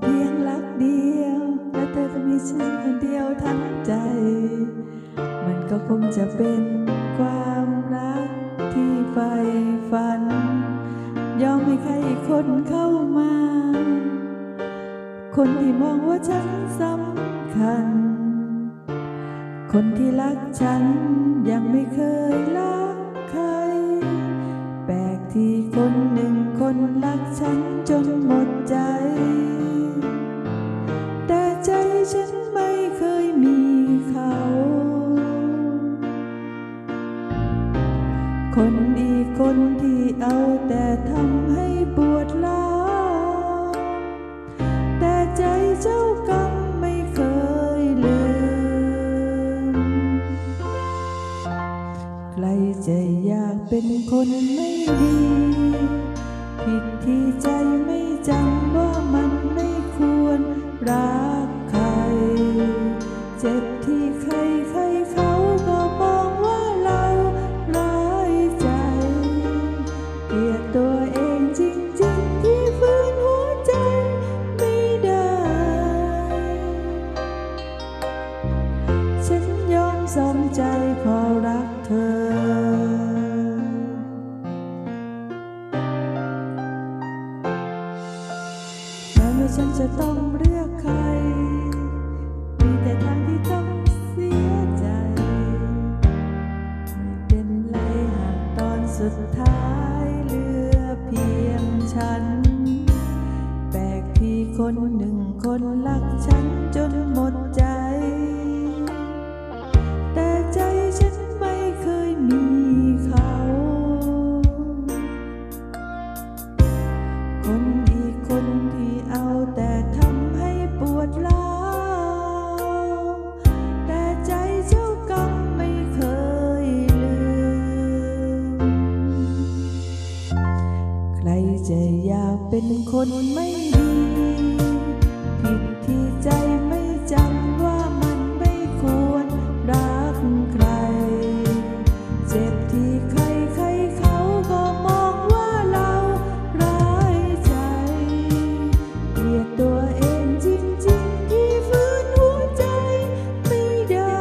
เพียงรักเดียว และเธอก็มีฉันคนเดียวทั้งใจ มันก็คงจะเป็นความรักที่ใฝ่ฝัน ยอมให้ใครอีกคนเข้ามา คนที่มองว่าฉันสำคัญ คนที่รักฉันยังไม่เคยรักใคร แปลกที่คนหนึ่งคนรักฉันจน คนอีคนที่เอาแต่ทำให้ปวดร้าวแต่ใจเจ้ากรรมไม่เคยลืม ใครจะอยากเป็นคนไม่ดี ผิดที่ใจไม่จำว่ามันไม่ ใจพอรักเธอ แม้ว่าฉันจะต้องเลือกใคร มีแต่ทางที่ต้องเสียใจ ไม่เป็นไรหากตอนสุดท้ายเหลือเพียงฉัน แปลกที่คนหนึ่งคนรักฉันจนหมดใจ คนไม่ดีผิดที่ใจไม่จำว่ามันไม่ควรรักใคร เจ็บที่ใครใครเขาก็มองว่าเราร้ายใจเกลียดตัวเองจริงๆที่ฝืนหัวใจไม่ได้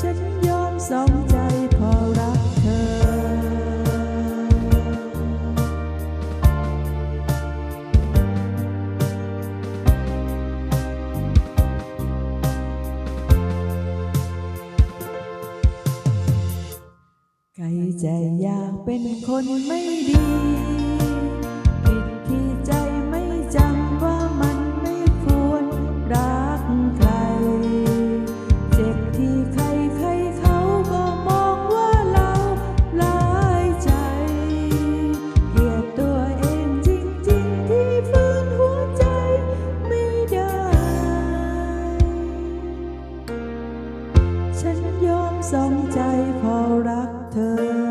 ฉันยอมสอง ใจอยากเป็นคนไม่ดีผิดที่ใจไม่จำว่ามันไม่ควรรักใคร เจ็บที่ใครใครเขาก็มองว่าเราร้ายใจ เกลียดตัวเองจริงๆที่ฟื้นหัวใจไม่ได้ ฉันยอมสองใจพอรักเธอ